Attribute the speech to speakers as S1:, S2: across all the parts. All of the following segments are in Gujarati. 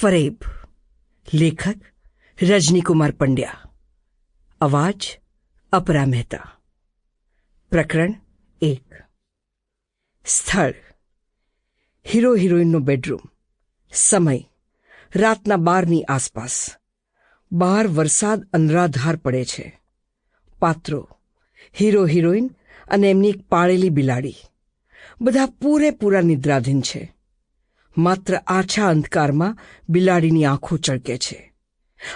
S1: ફરેબ લેખક રજનીકુમાર પંડ્યા અવાજ અપરા મહેતા પ્રકરણ એક સ્થળ હીરો હિરોઈનનો બેડરૂમ સમય રાતના બારની આસપાસ બહાર વરસાદ અનરાધાર પડે છે પાત્રો હીરો હિરોઈન અને એમની એક પાળેલી બિલાડી બધા પૂરેપૂરા નિદ્રાધીન છે માત્ર આછા અંધકારમાં બિલાડીની આંખો ચળકે છે.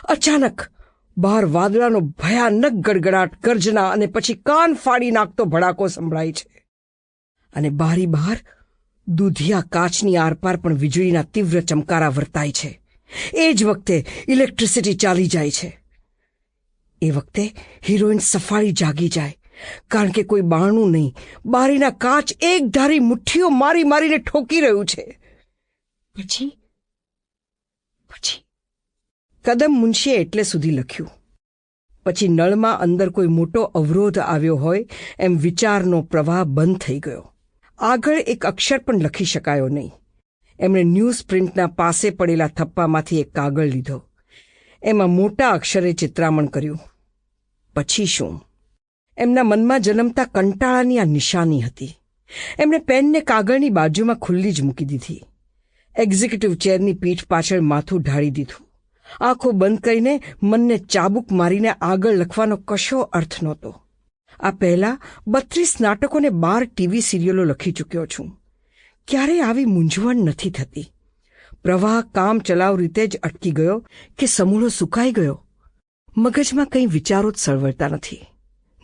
S1: અચાનક બહાર વાદળાનો ભયાનક ગડગડાટ, ગર્જના અને પછી કાન ફાડી નાખતો ભડાકો સંભળાય છે. અને બારી બહાર દૂધિયા કાચની આરપાર પણ વીજળીના તીવ્ર ચમકારા વર્તાય છે. એ જ વખતે ઇલેક્ટ્રિસિટી ચાલી જાય છે. એ વખતે હિરોઈન સફાળી જાગી જાય, કારણ કે કોઈ બાણું નહીં, બારીના કાચ એક ધારી મુઠ્ઠીઓ મારી મારીને ઠોકી રહ્યું છે. પછી? પછી? કદમ મુનશીએ એટલે સુધી લખ્યું. પછી નળમાં અંદર કોઈ મોટો અવરોધ આવ્યો હોય, એમ વિચારનો પ્રવાહ બંધ થઈ ગયો. આગળ એક અક્ષર પણ લખી શકાયો નહીં. એમણે ન્યૂઝ પ્રિન્ટના પાસે પડેલા થપ્પામાંથી એક કાગળ લીધો. એમાં મોટા અક્ષરે ચિત્રામણ કર્યું. પછી શું? એમના મનમાં જન્મતા કંટાળાની આ નિશાની હતી. એમણે પેનને કાગળની બાજુમાં ખુલ્લી જ મૂકી દીધી. એક્ઝિક્યુટિવ ચેરની પીઠ પાછળ માથું ઢાળી દીધું. આંખો બંધ કરીને મનને ચાબુક મારીને આગળ લખવાનો કશો અર્થ નહોતો. આ પહેલા બત્રીસ નાટકોને બાર ટીવી સિરિયલો લખી ચૂક્યો છું. ક્યારેય આવી મૂંઝવણ નથી થતી. પ્રવાહ, કામ, ચલાવ રીતે જ અટકી ગયો કે સમૂળો સુકાઈ ગયો? મગજમાં કંઈ વિચારો જ સળવળતા નથી.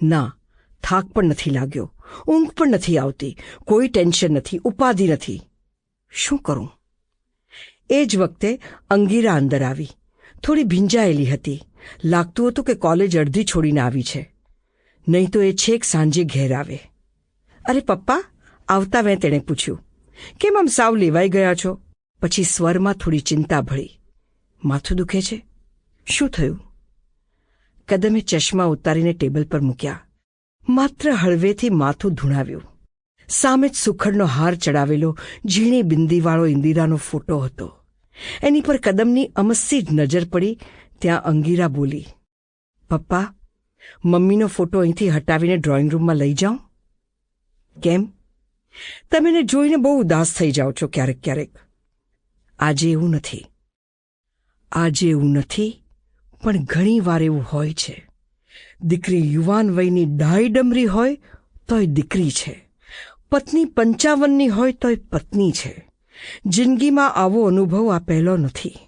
S1: ના, થાક પણ નથી લાગ્યો. ઊંઘ પણ નથી આવતી. કોઈ ટેન્શન નથી, ઉપાધિ નથી. શું કરું? એ જ વખતે અંગીરા અંદર આવી. થોડી ભીંજાયેલી હતી. લાગતું હતું કે કોલેજ અડધી છોડીને આવી છે. નહીં તો એ છેક સાંજે ઘેર આવે. અરે પપ્પા, આવતા મેં તેણે પૂછ્યું, કેમ આમ સાવ લેવાઈ ગયા છો? પછી સ્વરમાં થોડી ચિંતા ભળી. માથું દુખે છે? શું થયું? કદમે ચશ્મા ઉતારીને ટેબલ પર મૂક્યા. માત્ર હળવેથી માથું ધૂણાવ્યું. સામે જ સુખડનો હાર ચડાવેલો ઝીણી બિંદીવાળો ઇન્દિરાનો ફોટો હતો. એની પર કદમની અમસ્સી જ નજર પડી, ત્યાં અંગીરા બોલી, પપ્પા, મમ્મીનો ફોટો અહીંથી હટાવીને ડ્રોઈંગ રૂમમાં લઈ જાઉં? કેમ? તમે જોઈને બહુ ઉદાસ થઈ જાઓ છો ક્યારેક ક્યારેક. આજે એવું નથી. આજે એવું નથી, પણ ઘણી વાર એવું હોય છે. દીકરી યુવાન વયની ડાઈ ડમરી હોય તોય દીકરી છે. પત્ની પંચાવનની હોય તોય પત્ની છે. જિંદગીમાં આવો અનુભવ આ પહેલો નથી.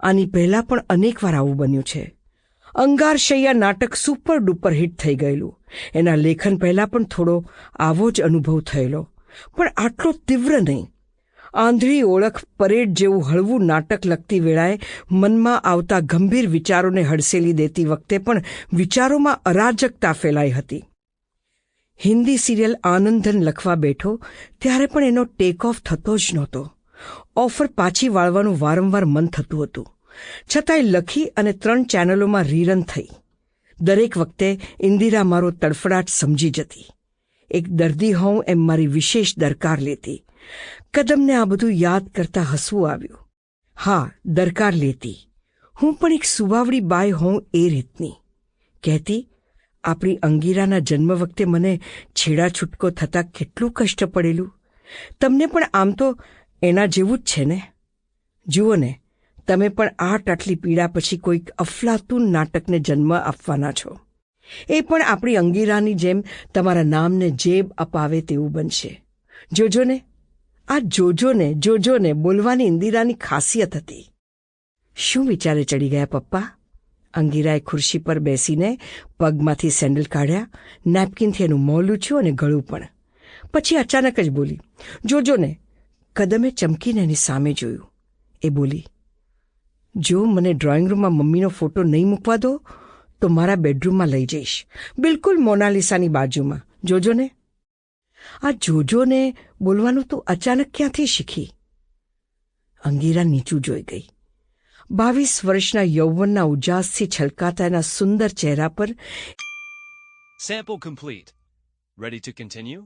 S1: આની પહેલા પણ અનેકવાર આવું બન્યું છે. અંગારશૈયા નાટક સુપર ડુપર હિટ થઈ ગયેલું. એના લેખન પહેલા પણ થોડો આવો જ અનુભવ થયેલો. પણ આટલો તીવ્ર નહીં. આંધળી ઓળખ પરેડ જેવું હળવું નાટક લખતી વેળાએ મનમાં આવતા ગંભીર વિચારોને હડસેલી દેતી વખતે પણ વિચારોમાં અરાજકતા ફેલાઈ હતી. હિન્દી સિરિયલ આનંદન લખવા બેઠો, ત્યારે પણ એનો ટેક ઓફ થતો જ નહોતો. ઓફર પાછી વાળવાનું વારંવાર મન થતું હતું. છતાંય લખી અને ત્રણ ચેનલોમાં રીરન થઈ. દરેક વખતે ઇન્દિરા મારો તડફડાટ સમજી જતી. એક દર્દી હોઉં એમ મારી વિશેષ દરકાર લેતી. કદમને આ બધું યાદ કરતા હસવું આવ્યું. હા, દરકાર લેતી. હું પણ એક સુવાવડી બાય હોઉં એ રીતની. કહેતી આપણી અંગીરાના જન્મ વખતે મને છેડા છૂટકો થતાં કેટલું કષ્ટ પડેલું. તમને પણ આમ તો એના જેવું જ છે ને? જુઓ ને, તમે પણ આ આટલી પીડા પછી કોઈક અફલાતુન નાટકને જન્મ આપવાના છો. એ પણ આપણી અંગીરાની જેમ તમારા નામને જેબ અપાવે તેવું બનશે. જોજો ને, આ જોજો ને જોજો ને બોલવાની ઇન્દિરાની ખાસિયત હતી. શું વિચારે ચડી ગયા પપ્પા? અંગીરાએ ખુરશી પર બેસીને પગમાંથી સેન્ડલ કાઢ્યા નેપકિનથી એનું મોં લૂછ્યું અને ગળું પણ. પછી અચાનક જ બોલી જોજો ને કદમે ચમકીને એની સામે જોયું. એ બોલી, જો મને ડ્રોઈંગ રૂમમાં મમ્મીનો ફોટો નહીં મૂકવા દો, તો મારા બેડરૂમમાં લઈ જઈશ. બિલકુલ મોનાલિસાની બાજુમાં. જોજો ને આ જોજો ને બોલવાનું તું અચાનક ક્યાંથી શીખી? અંગીરા નીચું જોઈ ગઈ. બાવીસ વર્ષના યૌવનના ઉજાસથી છલકાતા એના સુંદર ચહેરા પર
S2: sample complete ready to continue?